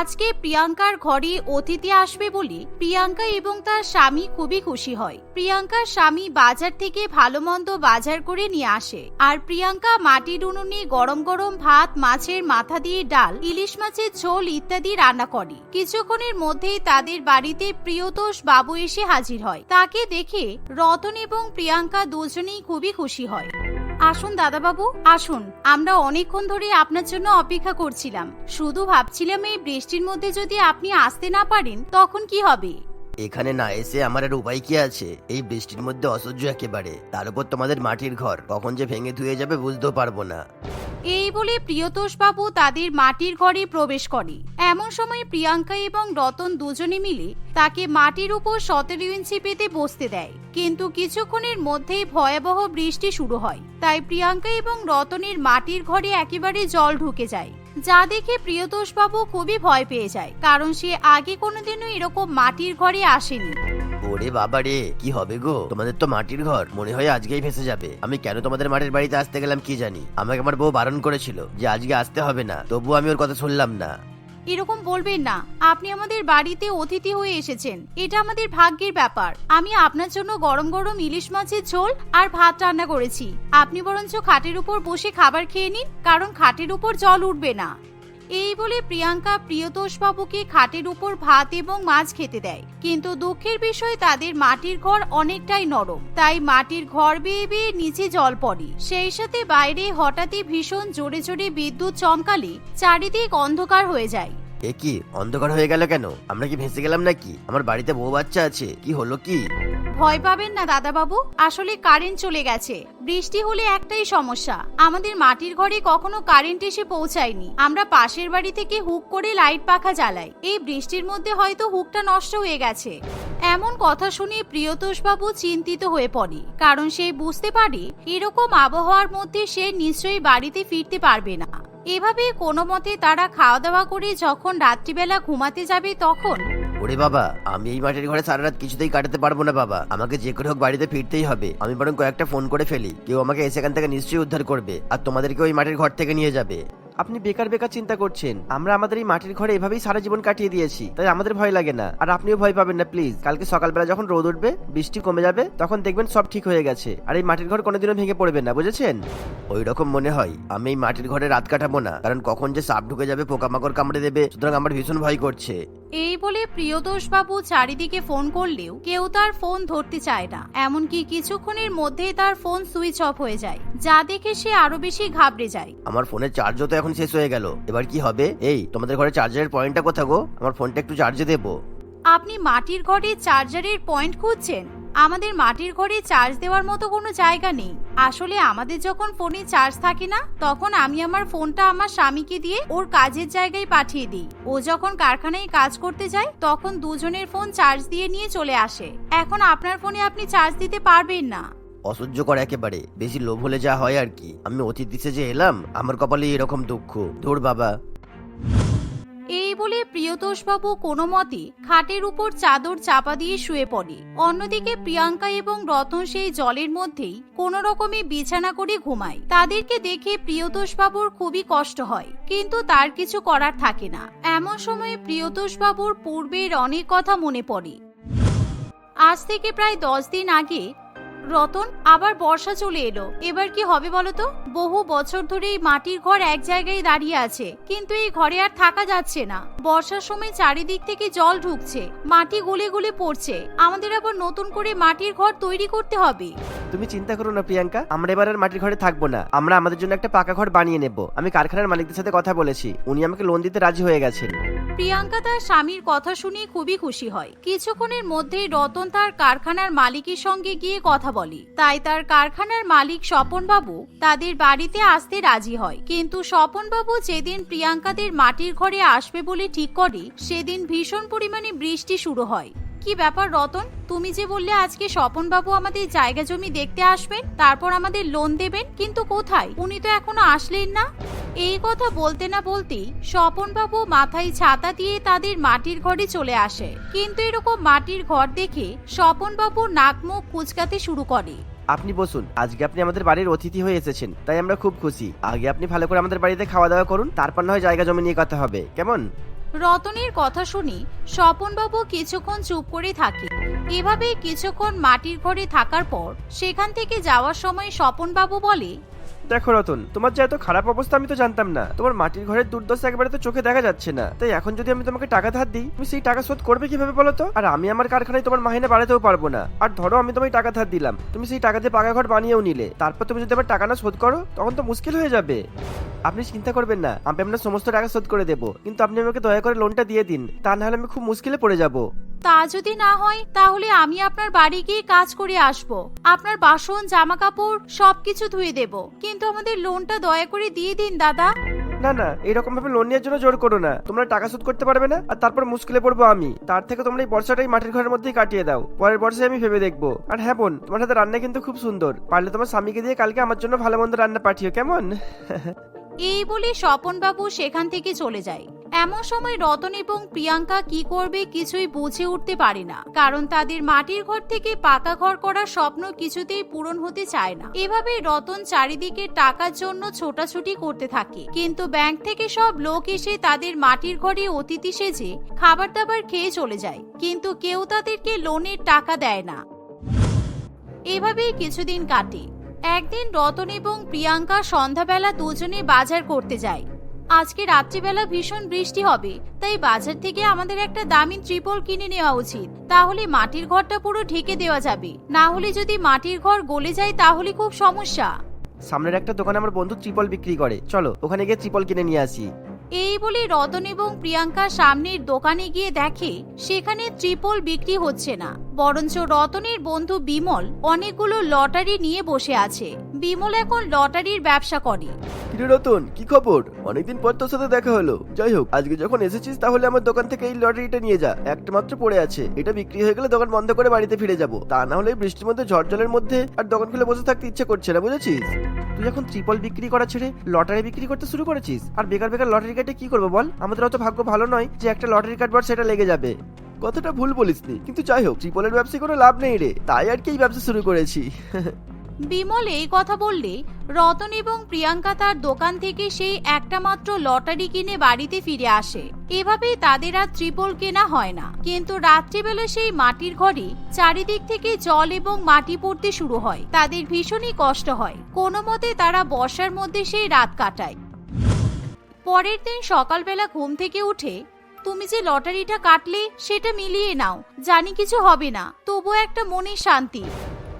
আজকে প্রিয়াঙ্কার ঘরে অতিথি আসবে বলে প্রিয়াঙ্কা এবং তার স্বামী খুবই খুশি হয়। প্রিয়াঙ্কার স্বামী বাজার থেকে ভালো মন্দ বাজার করে নিয়ে আসে। আর প্রিয়াঙ্কা মাটির উনুনে গরম গরম ভাত, মাছের মাথা দিয়ে ডাল, ইলিশ মাছের ঝোল ইত্যাদি রান্না করে। কিছুক্ষণের মধ্যেই তাদের বাড়িতে প্রিয়তোষ বাবু এসে হাজির হয়। তাকে দেখে রতন এবং প্রিয়াঙ্কা দুজনেই খুবই খুশি হয়। আসুন দাদাবাবু, আসুন। আমরা অনেকক্ষণ ধরে আপনার জন্য অপেক্ষা করছিলাম। শুধু ভাবছিলাম এই বৃষ্টির মধ্যে যদি আপনি আসতে না পারেন, তখন কি হবে? এখানে না এসে আমার আর উপায় কি আছে? এই বৃষ্টির মধ্যে অসহ্য একেবারে। তার উপর তোমাদের মাটির ঘর। কখন যে ভেঙে ধুয়ে যাবে বুঝতেও পারব না। এই বলে প্রিয়তোষ বাবু তাদের মাটির ঘরে প্রবেশ করে। এমন সময় প্রিয়াঙ্কা এবং রতন দুজনে মিলে তাকে মাটির উপর সতেরো ইঞ্চি পেতে বসতে দেয়। কিন্তু কিছুক্ষণের মধ্যেই ভয়াবহ বৃষ্টি শুরু হয়। তাই প্রিয়াঙ্কা এবং রতনের মাটির ঘরে একেবারে জল ঢুকে যায়। যা দেখে প্রিয়তোষ বাবু খুবই ভয় পেয়ে যায়, কারণ সে আগে কোনোদিনও এরকম মাটির ঘরে আসেনি। ওরে বাবা রে, কি হবে গো? তোমাদের তো মাটির ঘর, মনে হয় আজকেই ভেসে যাবে। আমি কেন তোমাদের মাটির বাড়িতে আসতে গেলাম কি জানি? আমাকে আমার বউ বারণ করেছিল যে আজকে আসতে হবে না তবুও আমি ওর কথা শুনলাম না। এরকম বলবেন না, আপনি আমাদের বাড়িতে অতিথি হয়ে এসেছেন, এটা আমাদের ভাগ্যের ব্যাপার। আমি আপনার জন্য গরম গরম ইলিশ মাছের ঝোল আর ভাত রান্না করেছি। আপনি বরঞ্চ খাটের উপর বসে খাবার খেয়ে নিন, কারণ খাটের উপর জল উঠবে না। এই বলে প্রিয়াঙ্কা প্রিয়তোষ বাবুকে খাটের উপর ভাত এবং মাছ খেতে দেয়। কিন্তু দুঃখের বিষয়, তাদের মাটির ঘর অনেকটাই নরম। তাই মাটির ঘর বেয়ে বেয়ে নিচে জল পড়ে। সেই সাথে বাইরে হঠাৎই ভীষণ জোরে জোরে বিদ্যুৎ চমকালে চারিদিক অন্ধকার হয়ে যায়। এ কি, অন্ধকার হয়ে গেল কেন? আমরা কি ভেসে গেলাম নাকি? আমার বাড়িতে বউ বাচ্চা আছে, কি হলো কি? ভয় পাবেন না, দাদাবাবু। আসলে কারেন্ট চলে গেছে। বৃষ্টি হলে একটাই সমস্যা, আমাদের মাটির ঘরে কখনো কারেন্ট এসে পৌঁছায়নি। আমরা পাশের বাড়ি থেকে হুক করে লাইট পাখা জ্বালাই। এই বৃষ্টির মধ্যে হয়তো হুকটা নষ্ট হয়ে গেছে। এমন কথা শুনে প্রিয়তোষ বাবু চিন্তিত হয়ে পড়ে, কারণ সে বুঝতে পারে এরকম আবহাওয়ার মধ্যে সে নিশ্চয়ই বাড়িতে ফিরতে পারবে না। এভাবে কোনো মতে তারা খাওয়া দাওয়া করে যখন রাত্রিবেলা ঘুমাতে যাবে তখন? ওরে বাবা, আমি এই মাটির ঘরে সারা রাত কিছুতেই কাটাতে পারব না বাবা। আমাকে যে করে হোক বাড়িতে ফিরতেই হবে। আমি বরং কয়েকটা ফোন করে ফেলি। কেউ আমাকে এসেখান থেকে নিশ্চয়ই উদ্ধার করবে। আর তোমাদেরকে ওই মাটির ঘর থেকে নিয়ে যাবে। আপনি বেকার বেকার চিন্তা করছেন। আমরা আমাদের এই মাটির ঘরে এভাবেই সারা জীবন কাটিয়ে দিয়েছি তাই আমাদের ভয় লাগে না। আর আপনিও ভয় পাবেন না প্লিজ কালকে সকালবেলা যখন রোদ উঠবে বৃষ্টি কমে যাবে তখন দেখবেন সব ঠিক হয়ে গেছে। আর এই মাটির ঘর কোনোদিনও ভেঙে পড়বে না বুঝেছেন? ওই রকম মনে হয় আমি এই মাটির ঘরে রাত কাটাবো না কারণ কখন যে সাপ ঢুকে যাবে পোকামাকড় কামড়ে দেবে সুতরাং আমার ভীষণ ভয় করছে। এই বলে প্রিয়তোষ বাবু চারিদিকে ফোন করলেও কেউ তার ফোন ধরতে চায় না এমনকি কিছুক্ষণের মধ্যেই তার ফোন সুইচ অফ হয়ে যায়। যা দেখে সে আরও বেশি ঘাবড়ে যায়। আমার ফোনের চার্জও তো এখন শেষ হয়ে গেল। এবার কি হবে? এই তোমাদের ঘরে চার্জারের পয়েন্টটা কোথা গো? আমার ফোনটা একটু চার্জে দেবো। আপনি মাটির ঘরে চার্জারের পয়েন্ট খুঁজছেন? আমাদের মাটির ঘরে চার্জ দেওয়ার মতো কোনো জায়গা নেই। আসলে আমাদের যখন ফোনে চার্জ থাকে না তখন আমি আমার ফোনটা আমার স্বামীকে দিয়ে ওর কাজের জায়গায় পাঠিয়ে দিই। ও যখন কারখানায় কাজ করতে যায় তখন দুজনের ফোন চার্জ দিয়ে নিয়ে চলে আসে। এখন আপনার ফোনে আপনি চার্জ দিতে পারবেন না। অসহ্য করে একেবারে। বেশি লোভ হলে যা হয় আর কি। আমি অতিথি যে এলাম, আমার কপালে এরকম দুঃখ। ধুর বাবা। এই বলে প্রিয়তোষ বাবু কোনো মতে খাটের উপর চাদর চাপা দিয়ে শুয়ে পড়ে। অন্যদিকে প্রিয়াঙ্কা এবং রতন সেই জলের মধ্যেই কোনো রকমে বিছানা করে ঘুমায়। তাদেরকে দেখে প্রিয়তোষ বাবুর খুবই কষ্ট হয়, কিন্তু তার কিছু করার থাকে না। এমন সময়ে প্রিয়তোষ বাবুর পূর্বের অনেক কথা মনে পড়ে। আজ থেকে প্রায় দশ দিন আগে রতন আবার বর্ষা চলে এলো। এবার কি হবে বলতো? বহু বছর ধরে এই মাটির ঘর এক জায়গায় দাঁড়িয়ে আছে কিন্তু এই ঘরে আর থাকা যাচ্ছে না। বর্ষার সময় চারিদিক থেকে জল ঢুকছে মাটি গলে গলে পড়ছে। আমাদের আবার নতুন করে মাটির ঘর তৈরি করতে হবে। তুমি চিন্তা করো না প্রিয়াঙ্কা। আমরা এবার আর মাটির ঘরে থাকব না। আমরা আমাদের জন্য একটা পাকা ঘর বানিয়ে নেব। আমি কারখানার মালিকদের সাথে কথা বলেছি। উনি আমাকে লোন দিতে রাজি হয়ে গেছেন। প্রিয়াঙ্কা তার স্বামীর কথা শুনে খুবই খুশি হয়। কিছুক্ষণের মধ্যেই রতন তার কারখানার মালিকের সঙ্গে গিয়ে কথা বলে। তাই তার কারখানার মালিক স্বপন বাবু তাদের বাড়িতে আসতে রাজি হয়। কিন্তু স্বপন বাবু যেদিন প্রিয়াঙ্কাদের মাটির ঘরে আসবে বলে ঠিক করে, সেদিন ভীষণ পরিমাণে বৃষ্টি শুরু হয়। কি ব্যাপার রতন? তুমি যে বললে আজকে স্বপন বাবু আমাদের জায়গা জমি দেখতে আসবেন, তারপর আমাদের লোন দেবেন, কিন্তু কোথায়? উনি তো এখনও আসলেন না। এই কথা বলতে না বলতেই স্বপন বাবু মাথায় ছাতা দিয়ে তাদের মাটির ঘরে চলে আসে। কিন্তু এরকম মাটির ঘর দেখে স্বপন বাবু নাক মুখ কুচকাতে শুরু করে। আপনি বসুন, আজকে আপনি আমাদের বাড়ির অতিথি হয়ে এসেছেন, তাই আমরা খুব খুশি। আগে আপনি ভালো করে আমাদের বাড়িতে খাওয়া দাওয়া করুন, তারপর না হয় জায়গা জমি নিয়ে কথা হবে। কেমন? রতনের কথা শুনি স্বপনবাবু কিছুক্ষণ চুপ করে থাকে। এভাবে কিছুক্ষণ মাটির ঘরে থাকার পর সেখান থেকে যাওয়ার সময় স্বপনবাবু বলে দেখো রতন, তোমার যে এত খারাপ অবস্থা আমি তো জানতাম না। তোমার মাটির ঘরের দুর্দশা একেবারে তো চোখে দেখা যাচ্ছে না। তাই এখন যদি আমি তোমাকে টাকা ধার দিই, তুমি সেই টাকা শোধ করবে কীভাবে বলো তো? আর আমি আমার কারখানায় তোমার মাহিনে বাড়াতেও পারব না। আর ধরো আমি তোমায় টাকা ধার দিলাম, তুমি সেই টাকা দিয়ে পাকা ঘর বানিয়েও নিলে। তারপর তুমি যদি আমার টাকা না শোধ করো, তখন তো মুশকিল হয়ে যাবে। আপনি চিন্তা করবেন না, আমি আপনার সমস্ত টাকা শোধ করে দেবো। কিন্তু আপনি আমাকে দয়া করে লোনটা দিয়ে দিন, তা না হলে আমি খুব মুশকিলে পড়ে যাব। তা যদি না হয়, তাহলে আমি আপনার বাড়ি গিয়ে কাজ করে আসব। আপনার বাসন জামা কাপড় সবকিছু ধুয়ে দেব। কিন্তু আমাদের লোনটা দয়া করে দিয়ে দিন দাদা। না না এরকম ভাবে লোন নেওয়ার জন্য জোর করো না। তোমরা টাকা শোধ করতে পারবে না আর তারপর মুশকিলে পড়ব আমি। তার থেকে তোমরা এই বর্ষাটাই মাটির ঘরের মধ্যেই কাটিয়ে দাও। পরের বর্ষায় আমি ভেবে দেখব। আর হ্যাঁ বোন তোমার হাতে রান্না কিন্তু খুব সুন্দর। পারলে তোমার স্বামীকে দিয়ে কালকে আমার জন্য ভালো মন্দ রান্না পাঠিও কেমন? এই বলে স্বপন বাবু সেখান থেকে চলে যায়। এমন সময় রতন এবং প্রিয়াঙ্কা কি করবে কিছুই বুঝে উঠতে পারে না, কারণ তাদের মাটির ঘর থেকে পাকা ঘর করার স্বপ্ন কিছুতেই পূরণ হতে চায় না। এভাবে রতন চারিদিকে টাকার জন্য ছোটাছুটি করতে থাকে, কিন্তু ব্যাংক থেকে সব লোক এসে তাদের মাটির ঘরে অতিথি সেজে খাবার দাবার খেয়ে চলে যায়, কিন্তু কেউ তাদেরকে লোনের টাকা দেয় না। এভাবেই কিছুদিন কাটে। একদিন রতন এবং প্রিয়াঙ্কা সন্ধ্যাবেলা দুজনে বাজার করতে যায় আজকে রাত্রিবেলা ভীষণ বৃষ্টি হবে তাই বাজার থেকে আমাদের একটা দামি ত্রিপল কিনে নেওয়া উচিত। তাহলে মাটির ঘরটা পুরো ঢেকে দেওয়া যাবে। না হলে যদি মাটির ঘর গলে যায় তাহলে খুব সমস্যা। সামনের একটা দোকানে আমার বন্ধু ত্রিপল বিক্রি করে। চলো ওখানে গিয়ে ত্রিপল কিনে নিয়ে আসি। এই বলে রতন এবং প্রিয়াঙ্কা সামনের দোকানে গিয়ে দেখে সেখানে ত্রিপল বিক্রি হচ্ছে না। বরঞ্চ রতনের বন্ধু বিমল অনেকগুলো লটারি নিয়ে বসে আছে। বিমল এখন লটারির ব্যবসা করে। কিরে রতন, কি খবর? অনেকদিন পর তোর সাথে দেখা হলো। যাই হোক, আজকে যখন এসেছিস তাহলে আমার দোকান থেকে এই লটারিটা নিয়ে যা। একটা মাত্র পড়ে আছে। এটা বিক্রি হয়ে গেলে দোকান বন্ধ করে বাড়িতে ফিরে যাব। তা না হলে বৃষ্টির মধ্যে ঝড় জলের মধ্যে আর দোকান খুলে বসে থাকতে ইচ্ছে করছে না, বুঝেছিস? তুই এখন ত্রিপল বিক্রি করা ছেড়ে লটারি বিক্রি করতে শুরু করেছিস? আর বেকার বেকার লটারি কার্ডে কি করব বল? আমাদের অত ভাগ্য ভালো নয় যে একটা লটারি কার্ড বার সেটা লেগে যাবে। কথাটা ভুল বলিসনি। কিন্তু যাই হোক ত্রিপলের ব্যবসায় কোনো লাভ নেই রে। তাই আর কি এই ব্যবসা শুরু করেছি। বিমল এই কথা বললে রতন এবং প্রিয়াঙ্কা তার দোকান থেকে সেই একটা মাত্র লটারি কিনে বাড়িতে ফিরে আসে। এভাবেই তাদের আর ত্রিপল কেনা হয় না। কিন্তু রাত্রিবেলা সেই মাটির ঘরে চারিদিক থেকে জল এবং মাটি পড়তে শুরু হয়। তাদের ভীষণই কষ্ট হয়। কোনো মতে তারা বর্ষার মধ্যে সেই রাত কাটায়। পরের দিন সকালবেলা ঘুম থেকে উঠে তুমি যে লটারিটা কাটলে, সেটা মিলিয়ে নাও। জানি কিছু হবে না। তবুও একটা মনের শান্তি।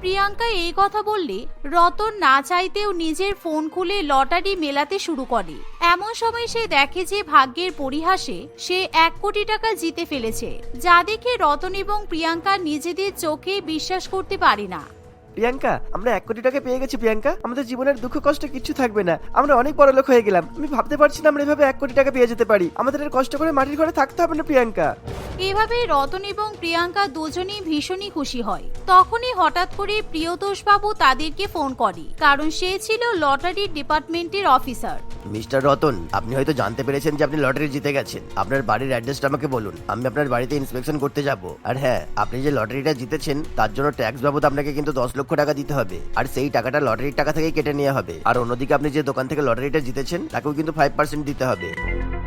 প্রিয়াঙ্কা এই কথা বললে রতন না চাইতেও নিজের ফোন খুলে লটারি মেলাতে শুরু করে। এমন সময় সে দেখে যে ভাগ্যের পরিহাসে সে এক কোটি টাকা জিতে ফেলেছে। যা দেখে রতন এবং প্রিয়াঙ্কা নিজেদের চোখে বিশ্বাস করতে পারে না। প্রিয়াঙ্কা আমরা এক কোটি টাকা পেয়ে গেছি প্রিয়াঙ্কা। আমাদের জীবনের দুঃখ কষ্ট কিচ্ছু থাকবে না। আমরা অনেক বড় লোক হয়ে গেলাম। আমি ভাবতে পারছি না আমরা এভাবে এক কোটি টাকা পেয়ে যেতে পারি। আমাদের আর কষ্ট করে মাটির ঘরে থাকতে হবে না প্রিয়াঙ্কা। এভাবে রতন এবং প্রিয়াঙ্কা দুজনেই ভীষণই খুশি হয়। তখনই হঠাৎ করে প্রিয়তোষ বাবু তাদেরকে ফোন করে। কারণ সে ছিল লটারি ডিপার্টমেন্টের অফিসার। মিস্টার রতন আপনি হয়তো জানতে পেরেছেন যে আপনি লটারি জিতে গেছেন। আপনার বাড়ির অ্যাড্রেসটা আমাকে বলুন। আমি আপনার বাড়িতে ইন্সপেকশন করতে যাব। আর হ্যাঁ আপনি যে লটারিটা জিতেছেন তার জন্য ট্যাক্স বাবদ আপনাকে কিন্তু দশ লক্ষ টাকা দিতে হবে। আর সেই টাকাটা লটারির টাকা থেকে কেটে নেওয়া হবে। আর অন্যদিকে আপনি যে দোকান থেকে লটারিটা জিতেছেন, তাকেও কিন্তু ফাইভ পার্সেন্ট দিতে হবে।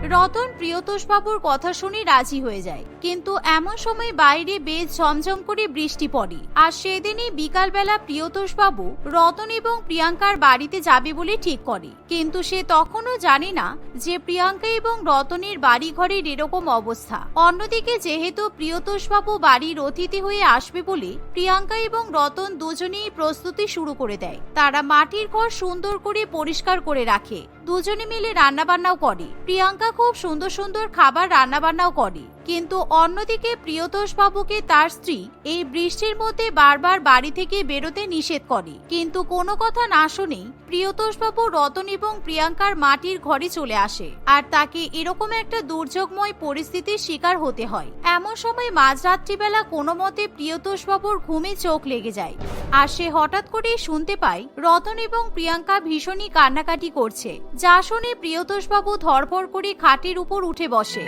রতন প্রিয়তোষ বাবুর কথা শুনে রাজি হয়ে যায়। কিন্তু এমন সময় বাইরে বেশ ঝমঝম করে বৃষ্টি পড়ে। আর সেদিনই বিকালবেলা প্রিয়তোষ বাবু রতন এবং প্রিয়াঙ্কার বাড়িতে যাবে বলে ঠিক করে। কিন্তু সে তখনও জানে না যে প্রিয়াঙ্কা এবং রতনের বাড়ি ঘরের এরকম অবস্থা। অন্যদিকে যেহেতু প্রিয়তোষ বাবু বাড়ির অতিথি হয়ে আসবে বলে প্রিয়াঙ্কা এবং রতন দুজনেই প্রস্তুতি শুরু করে দেয়। তারা মাটির ঘর সুন্দর করে পরিষ্কার করে রাখে। দুজনে মিলে রান্নাবান্নাও করে। প্রিয়াঙ্কা খুব সুন্দর সুন্দর খাবার রান্নাবান্নাও করে। কিন্তু অন্যদিকে প্রিয়তোষ বাবুকে তার স্ত্রী এই বৃষ্টির মধ্যে বারবার বাড়ি থেকে বেরোতে নিষেধ করে। কিন্তু কোনো কথা না শুনেই প্রিয়তোষ বাবু রতন এবং প্রিয়াঙ্কার মাটির ঘরে চলে আসে আর তাকে এরকম একটা দুর্যোগময় পরিস্থিতির শিকার হতে হয়। এমন সময় মাঝরাত্রিবেলা কোনো মতে প্রিয়তোষ বাবুর ঘুমে চোখ লেগে যায় আর সে হঠাৎ করে শুনতে পায় রতন এবং প্রিয়াঙ্কা ভীষণই কান্নাকাটি করছে। যা শুনে প্রিয়তোষ বাবু ধরফর করে খাটের উপর উঠে বসে।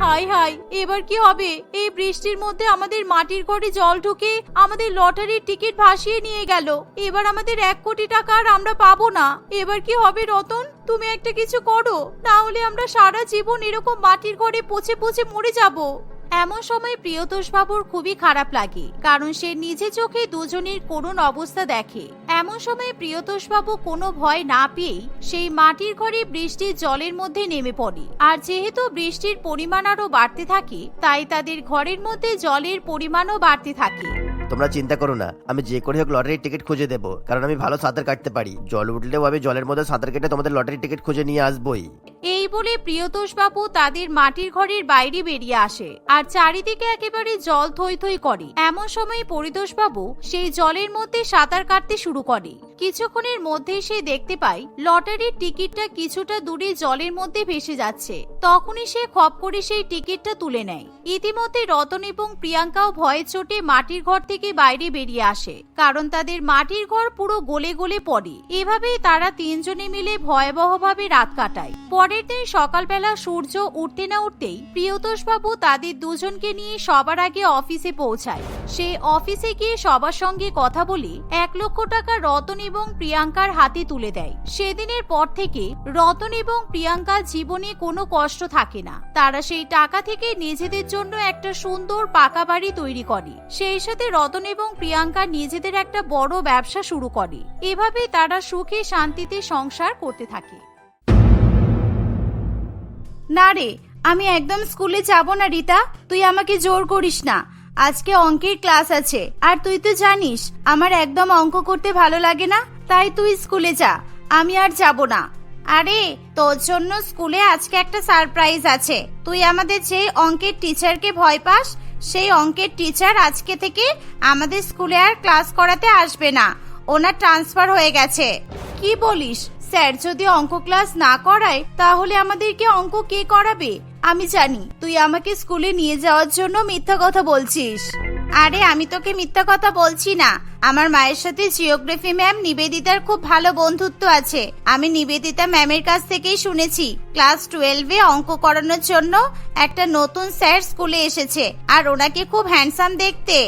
হাই হাই, এবার কি হবে? এই বৃষ্টির মধ্যে আমাদের মাটির ঘরে জল ঢুকে আমাদের লটারির টিকিট ভাসিয়ে নিয়ে গেল। এবার আমাদের এক কোটি টাকা আর আমরা পাবো না। এবার কি হবে রতন? তুমি একটা কিছু করো। না হলে আমরা সারা জীবন এরকম মাটির ঘরে পচে পচে মরে যাব। এমন সময় প্রিয়তোষ বাবুর খুবই খারাপ লাগে, কারণ সে নিজে চোখে দুজনের করুণ অবস্থা দেখে। এমন সময় প্রিয়তোষ বাবু কোনো ভয় না পেয়েই সেই মাটির ঘরে বৃষ্টির জলের মধ্যে নেমে পড়ে। আর যেহেতু বৃষ্টির পরিমাণ আরও বাড়তে থাকে, তাই তাদের ঘরের মধ্যে জলের পরিমাণও বাড়তে থাকে। তোমরা চিন্তা করো না, আমি যে করে হোক লটারির টিকিট খুঁজে দেবো, কারণ আমি ভালো সাঁতার কাটতে পারি। জল উঠলেও আমি জলের মধ্যে সাঁতার কেটে তোমাদের লটারির টিকিট খুঁজে নিয়ে আসবোই। এই বলে প্রিয়তোষ বাবু তাদের মাটির ঘরের বাইরে বেরিয়ে আসে আর চারিদিকে একেবারে জল থই থই করে। এমন সময় পরিতোষ বাবু সেই জলের মধ্যে সাঁতার কাটতে শুরু করে। কিছুক্ষণের মধ্যে সে দেখতে পায়, লটারির টিকিটটা কিছুটা দূরে জলের মধ্যে ভেসে যাচ্ছে। তখনই সে খপ করে সেই টিকিটটা তুলে নেয়। ইতিমধ্যে রতন এবং প্রিয়াঙ্কাও ভয়ে চোটে মাটির ঘর থেকে বাইরে বেরিয়ে আসে, কারণ তাদের মাটির ঘর পুরো গলে গলে পড়ে। এভাবেই তারা তিনজনে মিলে ভয়াবহভাবে রাত কাটায়। পরের দিন সকালবেলা সূর্য উঠতে না উঠতেই প্রিয়তোষ বাবু তাদের দুজনকে নিয়ে সবার আগে অফিসে পৌঁছায়। সে অফিসে গিয়ে সবার সঙ্গে কথা বলে এক লক্ষ টাকা রতন এবং প্রিয়াঙ্কার হাতে তুলে দেয়। সেদিনের পর থেকে রতন এবং প্রিয়াঙ্কার জীবনে কোনো কষ্ট থাকে না। তারা সেই টাকা থেকে নিজেদের জন্য একটা সুন্দর পাকা বাড়ি তৈরি করে। সেই সাথে রতন এবং প্রিয়াঙ্কা নিজেদের একটা বড় ব্যবসা শুরু করে। এভাবে তারা সুখে শান্তিতে সংসার করতে থাকে। না রে, আমি একদম স্কুলে যাব না রিতা, তুই আমাকে জোর করিস না। আজকে অঙ্কের ক্লাস আছে, আর তুই তো জানিস, আমার একদম অঙ্ক করতে ভালো লাগে না, তাই তুই স্কুলে যা, আমি আর যাব না। আরে, তোর জন্য স্কুলে আজকে একটা সারপ্রাইজ আছে, তুই আমাদের যে অঙ্কের টিচারকে ভয় পাস, সেই অঙ্কের টিচার আজকে থেকে আমাদের স্কুলে আর ক্লাস করাতে আসবে না, ওনার ট্রান্সফার হয়ে গেছে। কি বলিস? স্যার, যদি অঙ্ক ক্লাস না করায়, তাহলে আমাদেরকে অঙ্ক কে করাবে? আমি জানি, তুই আমাকে স্কুলে নিয়ে যাওয়ার জন্য মিথ্যা কথা বলছিস। আরে, আমি তোকে মিথ্যা কথা বলছি না। আমার মায়ের সাথে জিওগ্রাফি ম্যাম নিবেদিতার খুব ভালো বন্ধুত্ব আছে। আমি নিবেদিতা ম্যামের কাছ থেকেই শুনেছি, ক্লাস টুয়েলভে অঙ্ক করানোর জন্য একটা নতুন স্যার স্কুলে এসেছে, আর ওনাকে খুব হ্যান্ডসাম দেখতে।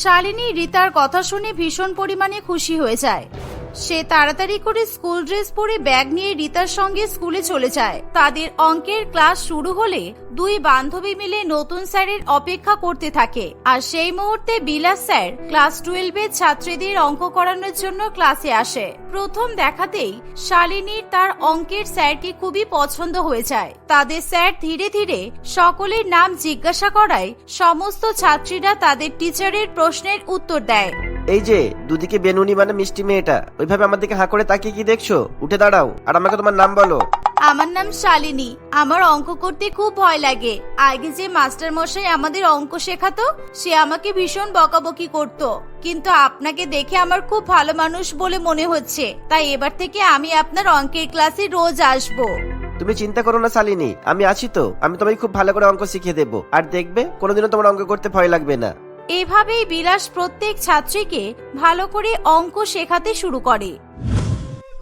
শালিনী রিতার কথা শুনে ভীষণ পরিমাণে খুশি হয়ে যায়। সে তাড়াতাড়ি করে স্কুল ড্রেস পরে ব্যাগ নিয়ে রিতার সঙ্গে স্কুলে চলে যায়। তাদের অঙ্কের ক্লাস শুরু হলে দুই বান্ধবী মিলে নতুন স্যারের অপেক্ষা করতে থাকে। আর সেই মুহূর্তে বিলাস স্যার ক্লাস টুয়েলভের ছাত্রীদের অঙ্ক করানোর জন্য ক্লাসে আসে। প্রথম দেখাতেই শালিনীর তার অঙ্কের স্যারকে খুবই পছন্দ হয়ে যায়। তাদের স্যার ধীরে ধীরে সকলের নাম জিজ্ঞাসা করায় সমস্ত ছাত্রীরা তাদের টিচারের প্রশ্নের উত্তর দেয়। এই যে, দুদিকে বেনুনি মানে মিষ্টি মেয়েটা। ওইভাবে আমার দিকে হাঁ করে তাকিয়ে কি দেখছ? উঠে দাঁড়াও আর আমাকে তোমার নাম বলো। আমার নাম শালিনী। আমার অঙ্ক করতে খুব ভয় লাগে। আগে যে মাস্টার মশাই আমাদের অঙ্ক শেখাতো সে আমাকে ভীষণ বকাবকি করত। কিন্তু আপনাকে দেখে আমার খুব ভালো মানুষ বলে মনে হচ্ছে। তাই এবার থেকে আমি আপনার অঙ্কের ক্লাসে রোজ আসব। তুমি চিন্তা করো না শালিনী আমি আছি তো। আমি তোমাকে খুব ভালো করে অঙ্ক শিখিয়ে দেবো। আর দেখবে কোনোদিনও তোমার অঙ্ক করতে ভয় লাগবে না। এভাবেই বিলাস প্রত্যেক ছাত্রীকে ভালো করে অঙ্ক শেখাতে শুরু করে।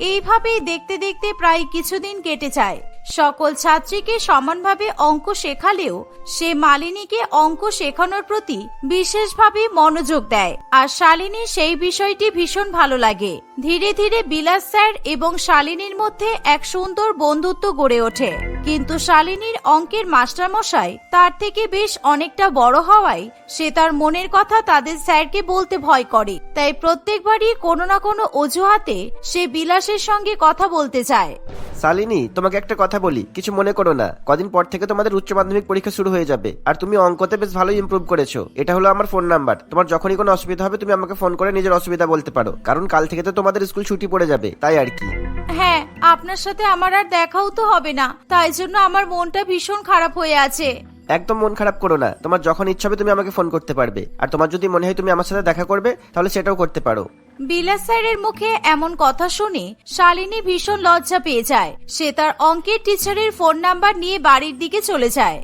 এইভাবেই দেখতে দেখতে প্রায় কিছুদিন কেটে যায়। সকল ছাত্রীকে সমানভাবে অঙ্ক শেখালেও সে মালিনীকে অঙ্ক শেখানোর প্রতি বিশেষভাবে মনোযোগ দেয়। আর শালিনী সেই বিষয়টি ভীষণ ভালো লাগে। ধীরে ধীরে বিলাস স্যার এবং শালিনীর মধ্যে এক সুন্দর বন্ধুত্ব গড়ে ওঠে। কিন্তু শালিনীর অঙ্কের মাস্টারমশাই তার থেকে বেশ অনেকটা বড় হওয়ায় সে তার মনের কথা তাদের স্যারকে বলতে ভয় করে। তাই প্রত্যেকবারই কোনো না কোনো অজুহাতে সে বিলাসের সঙ্গে কথা বলতে চায়। শালিনী, তোমাকে একটা কথা বলি, কিছু মনে করো না। কদিন পর থেকে তোমাদের উচ্চ মাধ্যমিক পরীক্ষা শুরু হয়ে যাবে। আর তুমি অঙ্কতে বেশ ভালোই ইমপ্রুভ করেছ। এটা হলো আমার ফোন নাম্বার তোমার যখনই কোনো অসুবিধা হবে, তুমি আমাকে ফোন করে নিজের অসুবিধা বলতে পারো। কারণ কাল থেকে তো তোমাদের স্কুল ছুটি পড়ে যাবে তাই আর কি? হ্যাঁ আপনার সাথে আমার আর দেখাও তো হবে না তাই জন্য আমার মনটা ভীষণ খারাপ হয়ে আছে। একদম মন খারাপ করো না তোমার যখন ইচ্ছা হবে তুমি আমাকে ফোন করতে পারবে আর তোমার যদি মনে হয় তুমি আমার সাথে দেখা করবে তাহলে সেটাও করতে পারো। বিলাস স্যারের মুখে এমন কথা শুনে শালিনী ভীষণ লজ্জা পেয়ে যায়। সে তার অঙ্কের টিচারের ফোন নাম্বার নিয়ে বাড়ির দিকে চলে যায়।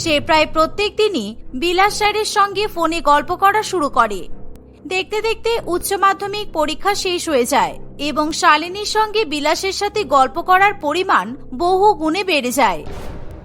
সে প্রায় প্রত্যেক দিনই বিলাস স্যারের সঙ্গে ফোনে গল্প করা শুরু করে। দেখতে দেখতে উচ্চ মাধ্যমিক পরীক্ষা শেষ হয়ে যায় এবং শালিনীর সঙ্গে বিলাসের সাথে গল্প করার পরিমাণ বহু গুণে বেড়ে যায়।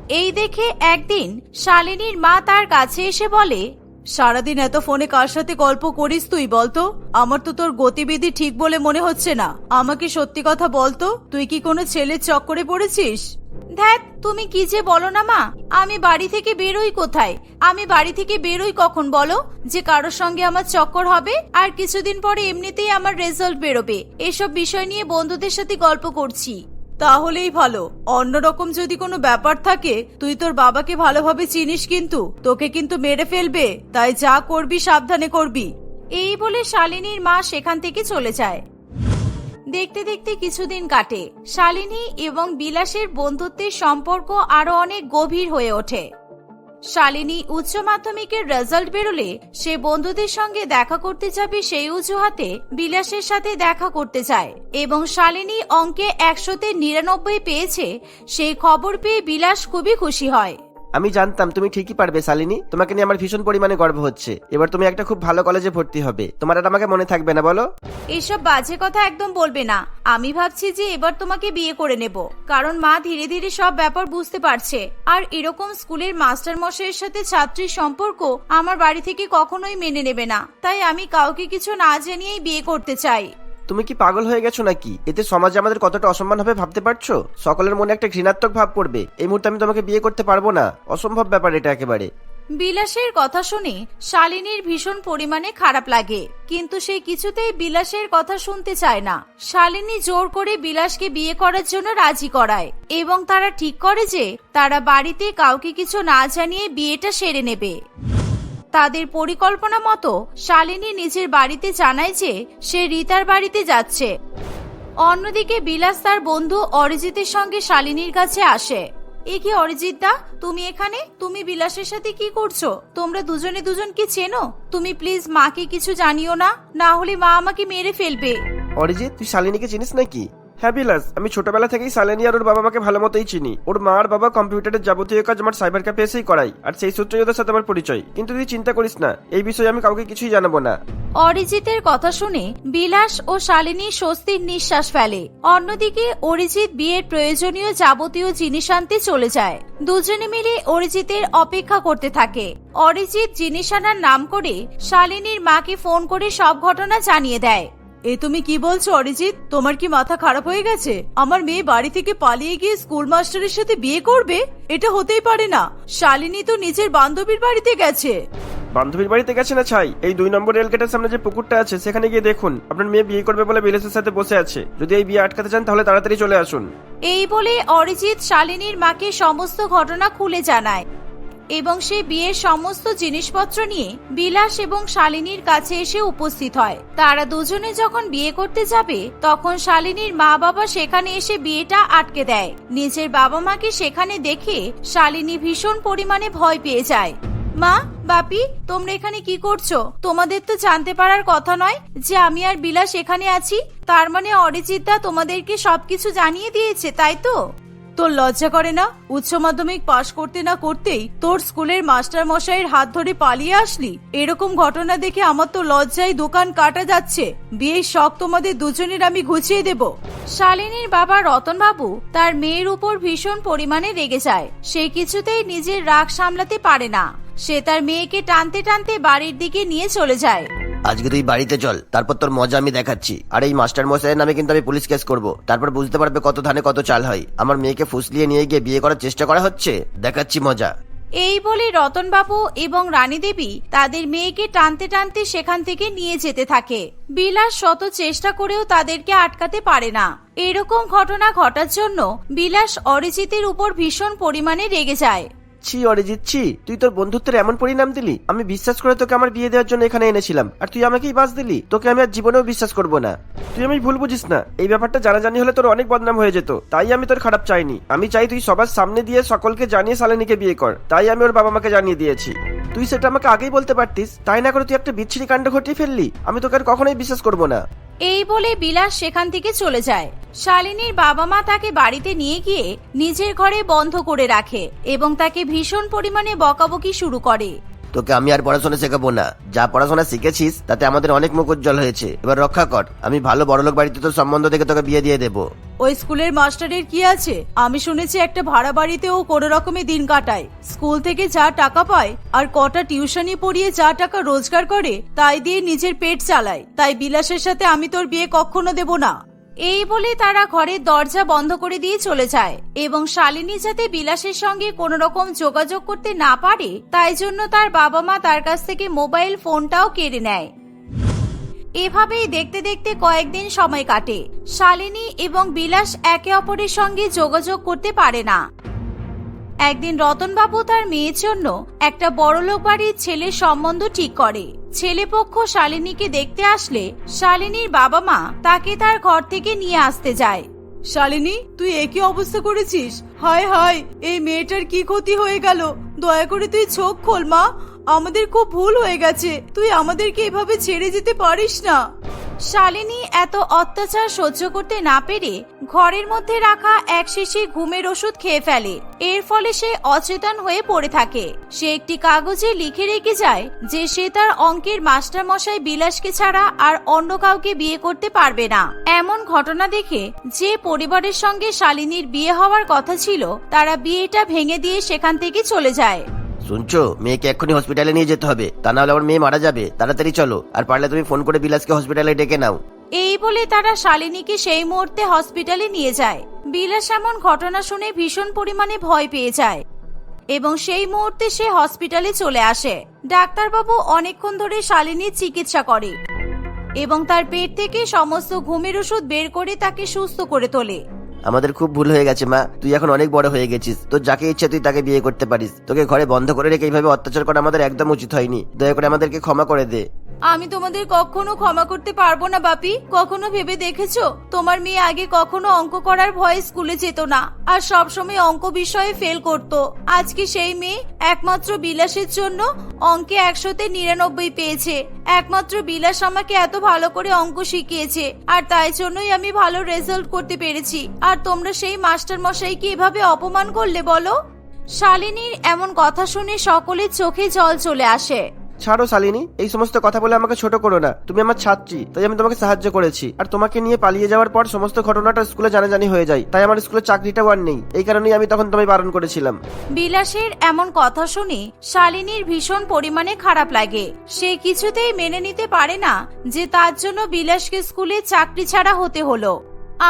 এই দেখে একদিন শালিনীর মা তার কাছে এসে বলে, সারাদিন এত ফোনে কার সাথে গল্প করিস তুই বলতো? আমার তো তোর গতিবিধি ঠিক বলে মনে হচ্ছে না। আমাকে সত্যি কথা বলতো? তুই কি কোনো ছেলের চক্করে পড়েছিস? ধ্যাত তুমি কি যে বলো না মা? আমি বাড়ি থেকে বেরোই কোথায়? আমি বাড়ি থেকে বেরোই কখন বলো? যে কারোর সঙ্গে আমার চক্কর হবে, আর কিছুদিন পরে এমনিতেই আমার রেজাল্ট বেরোবে। এসব বিষয় নিয়ে বন্ধুদের সাথে গল্প করছি। তাহলেই ভালো। অন্যরকম যদি কোনো ব্যাপার থাকে, তুই তোর বাবাকে ভালোভাবে চিনিস কিন্তু। তোকে কিন্তু মেরে ফেলবে। তাই যা করবি, সাবধানে করবি। এই বলে শালিনীর মা সেখান থেকে চলে যায়। দেখতে দেখতে কিছুদিন কাটে। শালিনী এবং বিলাসের বন্ধুত্বের সম্পর্ক আরও অনেক গভীর হয়ে ওঠে। শালিনী উচ্চ মাধ্যমিকের রেজাল্ট বেরোলে সে বন্ধুদের সঙ্গে দেখা করতে যাবে সেই অজুহাতে বিলাসের সাথে দেখা করতে চায় এবং শালিনী অঙ্কে একশোতে নিরানব্বই পেয়েছে, সেই খবর পেয়ে বিলাস খুবই খুশি হয়। আমি জানতাম তুমি ঠিকই পারবে, শালিনী। তোমাকে নিয়ে আমার ভীষণ পরিমাণে গর্ব হচ্ছে। এবার তুমি একটা খুব ভালো কলেজে ভর্তি হবে। তোমার আর আমাকে মনে থাকবে না, বলো? এসব বাজে কথা একদম বলবে না। আমি ভাবছি যে এবার তোমাকে বিয়ে করে নেব। কারণ মা ধীরে ধীরে সব ব্যাপার বুঝতে পারছে। আর এরকম স্কুলের মাস্টার মশাইয়ের সাথে ছাত্রীর সম্পর্ক আমার বাড়ি থেকে কখনোই মেনে নেবে না। তাই আমি কাউকে কিছু না জানিয়েই বিয়ে করতে চাই। তুমি কি পাগল হয়ে গেছো নাকি? এতে সমাজে আমাদের কতটা অসম্মান হবে ভাবতে পারছ? সকলের মনে একটা ঘৃণাত্মক ভাব পড়বে। এই মুহূর্তে আমি তোমাকে বিয়ে করতে পারব না। অসম্ভব ব্যাপার এটা একেবারে। বিলাসের কথা শুনে শালিনীর ভীষণ পরিমাণে খারাপ লাগে। কিন্তু সে কিছুতেই বিলাসের কথা শুনতে চায় না। শালিনী জোর করে বিলাসকে বিয়ে করার জন্য রাজি করায়। এবং তারা ঠিক করে যে তারা বাড়িতে কাউকে কিছু না জানিয়ে বিয়েটা সেরে নেবে। তাদের পরিকল্পনা মতো শালিনী নিজের বাড়িতে জানায় যে সে রিতার বাড়িতে যাচ্ছে। অন্যদিকে বিলাস তার বন্ধু অরিজিতের সঙ্গে শালিনীর কাছে আসে। এ কি অরিজিৎ দা, তুমি এখানে? তুমি বিলাসের সাথে কি করছ? তোমরা দুজনে দুজন কি চেনো? তুমি প্লিজ মাকে কিছু জানিও না? না হলে মা আমাকে মেরে ফেলবে। অরিজিৎ, তুই শালিনীকে চিনিস নাকি? হ্যাঁ বিলাস আমি ছোটবেলা থেকেই শালিনী আর ওর বাবা মাকে ভালো মতোই চিনি। ওর মা আর বাবা কম্পিউটারের যাবতীয় কাজ আমার সাইবার ক্যাফে এসেই করাই আর সেই সূত্রেই ওদের সাথে আমার পরিচয়। কিন্তু তুই চিন্তা করিস না, এই বিষয়ে আমি কাউকে কিছুই জানাব না। অরিজিতের কথা শুনে বিলাস ও শালিনী স্বস্তির নিঃশ্বাস ফেলে। অন্যদিকে অরিজিৎ বিয়ের প্রয়োজনীয় যাবতীয় জিনিস আনতে চলে যায়। দুজনে মিলে অরিজিতের অপেক্ষা করতে থাকে। অরিজিৎ জিনিস আনার নাম করে শালিনীর মাকে ফোন করে সব ঘটনা জানিয়ে দেয়। এ তুমি কি বলছো অরিজিৎ? তোমার কি মাথা খারাপ হয়ে গেছে? আমার মেয়ে বাড়ি থেকে পালিয়ে গিয়ে স্কুল মাস্টারের সাথে বিয়ে করবে? এটা হতেই পারে না। শালিনী তো নিজের বান্ধবীর বাড়িতে গেছে। বান্ধবীর বাড়িতে গেছে না ছাই? এই দুই নম্বর রেলগেটের সামনে যে পুকুরটা আছে সেখানে গিয়ে দেখুন। আপনার মেয়ে বিয়ে করবে বলে বিলাসের সাথে বসে আছে। যদি এই বিয়ে আটকাতে চান তাহলে তাড়াতাড়ি চলে আসুন। এই বলে অরিজিৎ শালিনীর মাকে সমস্ত ঘটনা খুলে জানায়। এবং সে বিয়ের সমস্ত জিনিসপত্র নিয়ে বিলাস এবং শালিনীর কাছে এসে উপস্থিত হয়। তারা দুজনে যখন বিয়ে করতে যাবে, তখন শালিনীর মা বাবা সেখানে এসে বিয়েটা আটকে দেয়। নিজের বাবা মাকে সেখানে দেখে শালিনী ভীষণ পরিমাণে ভয় পেয়ে যায়। মা, বাপি, তোমরা এখানে কি করছ? তোমাদের তো জানতে পারার কথা নয় যে আমি আর বিলাস এখানে আছি। তার মানে অরিজিৎ দা তোমাদেরকে সবকিছু জানিয়ে দিয়েছে, তাই তো? তোর লজ্জা করে না? উচ্চ মাধ্যমিক পাশ করতে না করতেই তোর স্কুলের মাস্টার মশাইয়ের হাত ধরে পালিয়ে আসলি? এরকম ঘটনা দেখে আমার তো লজ্জায় দোকান কাটা যাচ্ছে। বিয়ের শখ তোমাদের দুজনের আমি ঘুচিয়ে দেব। শালিনীর বাবা রতনবাবু তার মেয়ের উপর ভীষণ পরিমাণে রেগে যায়। সে কিছুতেই নিজের রাগ সামলাতে পারে না। সে তার মেয়েকে টানতে টানতে বাড়ির দিকে নিয়ে চলে যায়। আজকে তুই বাড়িতে চল তারপর তোর মজা আমি দেখাচ্ছি। আর এই মাস্টার মশাইয়ের নামে কিন্তু আমি পুলিশ কেস করব। তারপর বুঝতে পারবে কত ধানে কত চাল হয়। আমার মেয়েকে ফুসলিয়ে নিয়ে গিয়ে বিয়ে করার চেষ্টা করা হচ্ছে? দেখাচ্ছি মজা। এই বলে রতনবাবু এবং রানী দেবী তাদের মেয়েকে টানতে টানতে সেখান থেকে নিয়ে যেতে থাকে। বিলাস শত চেষ্টা করেও তাদেরকে আটকাতে পারে না। এরকম ঘটনা ঘটার জন্য বিলাস অরিজিতের উপর ভীষণ পরিমাণে রেগে যায়। ছি, অরিজিৎ, ছি। তুই তোর বন্ধুত্বের এমন পরিণাম দিলি। আমি বিশ্বাস করে তোকে আমার বিয়ে দেওয়ার জন্য এখানে এনেছিলাম। আর তুই আমাকেই বাস দিলি। তোকে আমি আর জীবনেও বিশ্বাস করব না। তুই আমি ভুল বুঝিস না। এই ব্যাপারটা জানাজানি হলে তোর অনেক বদনাম হয়ে যেত। তাই আমি তোর খারাপ চাইনি। আমি চাই তুই সবার সামনে দিয়ে সকলকে জানিয়ে সালেনিকে বিয়ে কর। তাই আমি ওর বাবা মাকে জানিয়ে দিয়েছি। তুই সেটা আমাকে আগেই বলতে পারতিস। তাই না করে তুই একটা বিচ্ছিরি কাণ্ড ঘটিয়ে ফেললি? আমি তোকে আর কখনোই বিশ্বাস করব না। এই বলে বিলাস সেখান থেকে চলে যায়। শালিনীর বাবা মা তাকে বাড়িতে নিয়ে গিয়ে নিজের ঘরে বন্ধ করে রাখে এবং তাকে ভীষণ পরিমাণে বকাবকি শুরু করে। তোকে আমি আর পড়াশোনা শেখাবো না। যা পড়াশোনা শিখেছিস, তাতে আমাদের অনেক মুখ উজ্জ্বল হয়েছে। এবার রক্ষা কর, আমি ভালো বড়লোক বাড়িতে তোর সম্বন্ধ দেখে তোকে বিয়ে দিয়ে দেবো। ওই স্কুলের মাস্টারের কি আছে? আমি শুনেছি একটা ভাড়া বাড়িতেও কোনো রকমে দিন কাটায়। স্কুল থেকে যা টাকা পায় আর কটা টিউশনি পড়িয়ে যা টাকা রোজগার করে, তাই দিয়ে নিজের পেট চালায়। তাই বিলাসের সাথে আমি তোর বিয়ে কখনো দেব না। এই বলে তারা ঘরের দরজা বন্ধ করে দিয়ে চলে যায় এবং শালিনী যাতে বিলাসের সঙ্গে কোনো রকম যোগাযোগ করতে না পারে, তাই জন্য তার বাবা মা তার কাছ থেকে মোবাইল ফোনটাও কেড়ে নেয়। এভাবেই দেখতে দেখতে কয়েকদিন সময় কাটে। শালিনী এবং বিলাস একে অপরের সঙ্গে যোগাযোগ করতে পারে না। একদিন রতনবাবু তার মেয়ের জন্য একটা বড়লোক বাড়ির ছেলের সম্বন্ধ ঠিক করে। ছেলেপক্ষ শালিনীকে দেখতে আসলে শালিনীর বাবা মা তাকে তার ঘর থেকে নিয়ে আসতে যায়। শালিনী, তুই একই অবস্থা করেছিস? হায় হায়, এই মেয়েটার কি ক্ষতি হয়ে গেল? দয়া করে তুই চোখ খোল মা। আমাদের খুব ভুল হয়ে গেছে। তুই আমাদেরকে এভাবে ছেড়ে যেতে পারিস না। শালিনী এত অত্যাচার সহ্য করতে না পেরে ঘরের মধ্যে রাখা এক শিশি ঘুমের ওষুধ খেয়ে ফেলে। এর ফলে সে অচেতন হয়ে পড়ে থাকে। সে একটি কাগজে লিখে রেখে যায় যে সে তার অঙ্কের মাস্টার মশাই বিলাসকে ছাড়া আর অন্য কাউকে বিয়ে করতে পারবে না। এমন ঘটনা দেখে যে পরিবারের সঙ্গে শালিনীর বিয়ে হওয়ার কথা ছিল, তারা বিয়েটা ভেঙে দিয়ে সেখান থেকে চলে যায়। শুনছো? মেয়েকে এক্ষুনি হসপিটালে নিয়ে যেতে হবে। তা নাহলে আমার মেয়ে মারা যাবে। তাড়াতাড়ি চলো। আর পারলে তুমি ফোন করে বিলাসকে হসপিটালে ডেকে নাও। এই বলে তারা শালিনীকে সেই মুহূর্তে হসপিটালে নিয়ে যায়। বিলাস এমন ঘটনা শুনে ভীষণ পরিমাণে ভয় পেয়ে যায়। এবং সেই মুহূর্তে সে হসপিটালে চলে আসে। ডাক্তারবাবু অনেকক্ষণ ধরে শালিনীর চিকিৎসা করে। এবং তার পেট থেকে সমস্ত ঘুমের ওষুধ বের করে তাকে সুস্থ করে তোলে। আমাদের খুব ভুল হয়ে গেছে, মা। তুই এখন অনেক বড় হয়ে গেছিস। তোর যাকে ইচ্ছা তুই তাকে বিয়ে করতে পারিস। তোকে ঘরে বন্ধ করে রেখে এইভাবে অত্যাচার করা আমাদের একদম উচিত হয়নি। দয়া করে আমাদেরকে ক্ষমা করে দে। আমি তোমাদের কখনো ক্ষমা করতে পারব না, বাপি। কখনো ভেবে দেখেছ? তোমার মেয়ে আগে কখনো অঙ্ক করার ভয়ে স্কুলে যেত না, আর সব সময় অঙ্ক বিষয়ে ফেল করত। আজকে সেই মেয়ে একমাত্র বিলাসের জন্য অঙ্কে একশোতে নিরানব্বই পেয়েছে। একমাত্র বিলাস আমাকে এত ভালো করে অঙ্ক শিখিয়েছে, আর তাই জন্যই আমি ভালো রেজাল্ট করতে পেরেছি। আর তোমরা সেই মাস্টার মশাইকে এভাবে অপমান করলে বলো? শালিনীর এমন কথা শুনে সকলের চোখে জল চলে আসে। ছাড়ো শালিনী, এই সমস্ত কথা বলে আমাকে ছোট করো না। তুমি আমার ছাত্রী, তাই আমি তোমাকে সাহায্য করেছি। আর তোমাকে নিয়ে পালিয়ে যাওয়ার পর সমস্ত ঘটনাটা স্কুলে জানাজানি হয়ে যায়, তাই আমার স্কুলে চাকরিটাও আর নেই। এই কারণেই আমি তখন তোমায় বারণ করেছিলাম। বিলাসের এমন কথা শুনে শালিনীর ভীষণ পরিমাণে খারাপ লাগে। সে কিছুতেই মেনে নিতে পারে না যে তার জন্য বিলাসকে স্কুলে চাকরি ছাড়া হতে হলো।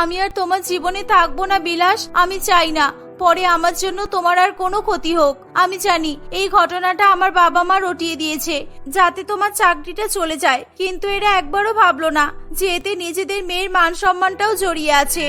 আমি আর তোমার জীবনে থাকব না বিলাস, আমি চাই না। পরে আমার জন্য তোমার আর কোনো ক্ষতি হোক। আমি জানি এই ঘটনাটা আমার বাবা মা রটিয়ে দিয়েছে, যাতে তোমার চাকরিটা চলে যায়। কিন্তু এরা একবারও ভাবলো না যে এতে নিজেদের মেয়ের মান সম্মানটাও জড়িয়ে আছে।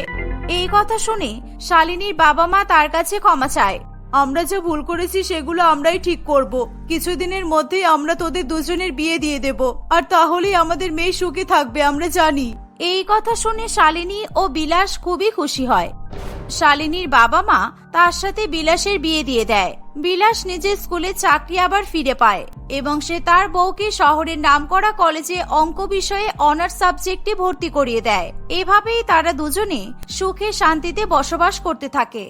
এই কথা শুনে শালিনীর বাবা মা তার কাছে ক্ষমা চায়। আমরা যা ভুল করেছি সেগুলো আমরাই ঠিক করব। কিছুদিনের মধ্যেই আমরা তোদের দুজনের বিয়ে দিয়ে দেব। আর তাহলেই আমাদের মেয়ে সুখে থাকবে, আমরা জানি। এই কথা শুনে শালিনী ও বিলাস খুবই খুশি হয়। শালিনীর বাবা মা তার সাথে বিলাসের বিয়ে দিয়ে দেয়। বিলাস নিজের স্কুলে চাকরি আবার ফিরে পায় এবং সে তার বউকে শহরের নামকরা কলেজে অঙ্ক বিষয়ে অনার্স সাবজেক্টে ভর্তি করিয়ে দেয়। এভাবেই তারা দুজনে সুখে শান্তিতে বসবাস করতে থাকে।